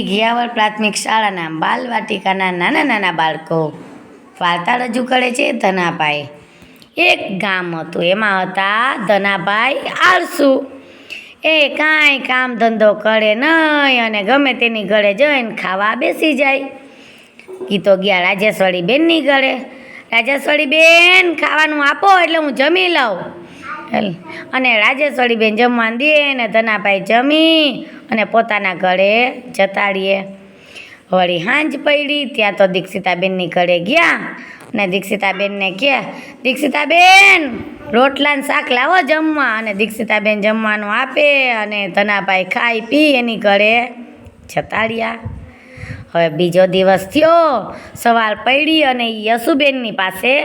ઘિયાવર પ્રાથમિક શાળાના બાલવાટિકાના નાના નાના બાળકો વાર્તા રજૂ કરે છે ધનાભાઈ. એક ગામ હતું, એમાં હતા ધનાભાઈ આળસુ. એ કાંઈ કામ ધંધો કરે નહીં અને ગમે તેની ઘરે જઈને ખાવા બેસી જાય. કીધો ગયા, રાજેશ્વરી બેનની ઘરે. રાજેશ્વરી બેન, ખાવાનું આપો એટલે હું જમી લઉં. અને રાજેશ્વરી બેન જમવાનું દે ને ધનાભાઈ જમી અને પોતાના ઘરે જતાડીએ. વળી હાંજ પડી, ત્યાં તો દીક્ષિતાબેનની ઘરે ગયા અને દીક્ષિતાબેનને કહે, દીક્ષિતાબેન, રોટલાને શાક લાવો જમવા. અને દીક્ષિતાબેન જમવાનું આપે અને ધનાભાઈ ખાઈ પી એની ઘરે જતાડ્યા. હવે બીજો દિવસ થયો, સવાર પડી અને યસુબેનની પાસે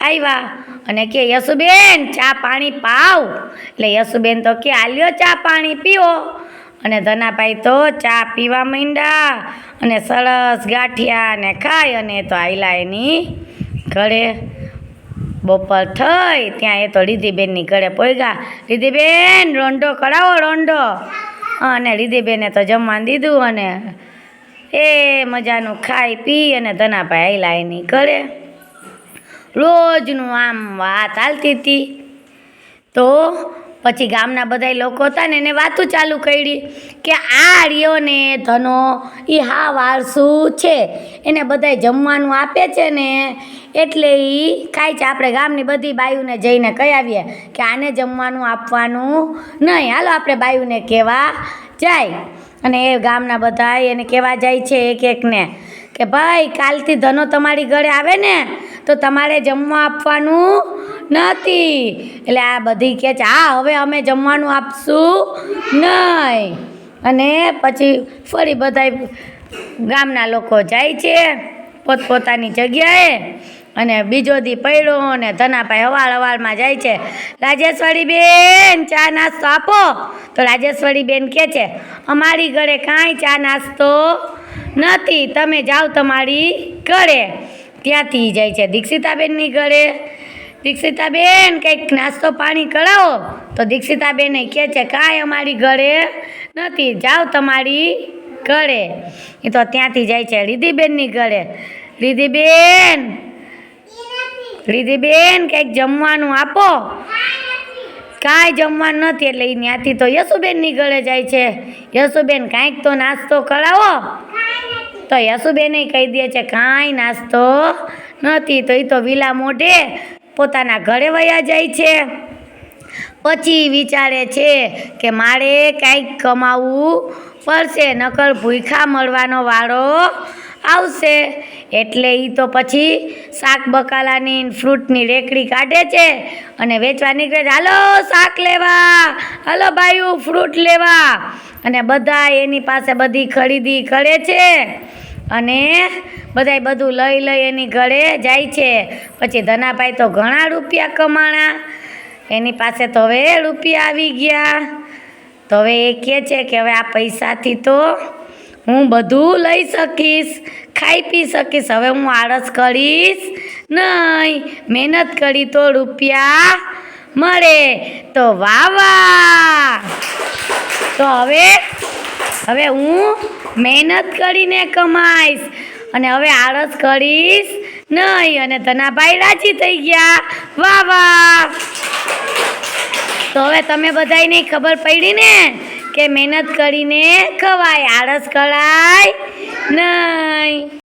આવ્યા. અને કે યશુબેન ચા પાણી પાવ. એટલે યશુબેન તો કે, આલ્યો, ચા પાણી પીવો અને ધનાભાઈ તો, ચા પીવા માંડ્યા. અને સરસ ગાંઠિયા ને ખાય અને તો આયલા એની ઘરે. બપોર થઈ, ત્યાં એ તો રીધિબેનની ઘરે પોગ્યા રીધિબેન રોંડો કરાવો રોંડો અને રીધિબેને તો જમવાનું દીધું અને એ મજાનું ખાઈ પી અને ધનાભાઈ આયલા એની ઘરે. રોજનું આમ વાત ચાલતી હતી. તો પછી ગામના બધા લોકો હતા ને એને વાતું ચાલુ કરી કે આ ને ધનો એ હા વારસુ છે? એને બધાય જમવાનું આપે છે ને, એટલે એ ખાય છે આપણે ગામની બધી બાયુને જઈને કહી આવીએ કે આને જમવાનું આપવાનું નહીં. હાલો, આપણે બાયુને કહેવા જાય. અને એ ગામના બધા એને કહેવા જાય છે એક એકને કે, ભાઈ, કાલથી ધનો તમારી ઘરે આવે ને? તો તમારે જમવા આપવાનું નથી. એટલે આ બધી કહે છે, હા, હવે અમે જમવાનું આપશું નહીં. અને પછી ફરી બધા ગામના લોકો જાય છે પોતપોતાની જગ્યાએ. અને બીજો દી પડ્યો અને ધનાભાઈ હવાળ હવાળમાં જાય છે, રાજેશ્વરી બેન, ચા નાસ્તો આપો. તો રાજેશ્વરી બેન કહે છે, અમારી ઘરે કાંઈ ચા નાસ્તો નથી. તમે જાઓ તમારી ઘરે. ત્યાંથી જાય છે? દીક્ષિતાબેનની ઘરે. દીક્ષિતાબેન, કંઈક નાસ્તો પાણી કરાવો. તો દીક્ષિતાબેન કહે છે, કાંઈ અમારી ઘરે નથી. જાઓ તમારી ઘરે. એ તો ત્યાંથી જાય છે રિધિબેનની ઘરે. રિધિબેન રિધિબેન કંઈક જમવાનું આપો. કાંઈ જમવાનું નથી એટલે એ ત્યાંથી તો યશુબેનની ઘરે જાય છે. યશુબેન કાંઈક તો નાસ્તો કરાવો. તો યશુબેને કહી દે છે, કાંઈ નાસ્તો નથી. તો એ તો વિલા મોઢે પોતાના ઘરે વયા જાય છે. પછી વિચારે છે કે મારે કાંઈક કમાવવું પડશે, નકર ભૂખા મળવાનો વારો આવશે. એટલે એ તો પછી શાક બકાલાની ફ્રૂટની રેકડી કાઢે છે અને વેચવા નીકળે છે. હાલો શાક લેવા. હાલો ભાઈ ફ્રૂટ લેવા. અને બધા એની પાસે બધી ખરીદી કરે છે. અને બધાય બધું લઈ લઈ એની ઘરે જાય છે. પછી ધનાભાઈ તો ઘણા રૂપિયા કમાણા. એની પાસે તો હવે રૂપિયા આવી ગયા. તો હવે એ કહે છે કે હવે આ પૈસાથી તો હું બધું લઈ શકીશ, ખાઈ પી શકીશ. હવે હું આળસ કરીશ નહીં. મહેનત કરી તો રૂપિયા મળે. તો વાહ વાહ. તો હવે હવે હું મહેનત કરીને કમાઈશ અને હવે આળસ કરીશ નહીં. અને ધનાભાઈ રાજી થઈ ગયા. વાહ વાહ. તો હવે તમે બધાને ખબર પડી ને? કે મહેનત કરીને ખવાય. આળસ કરાય નહીં.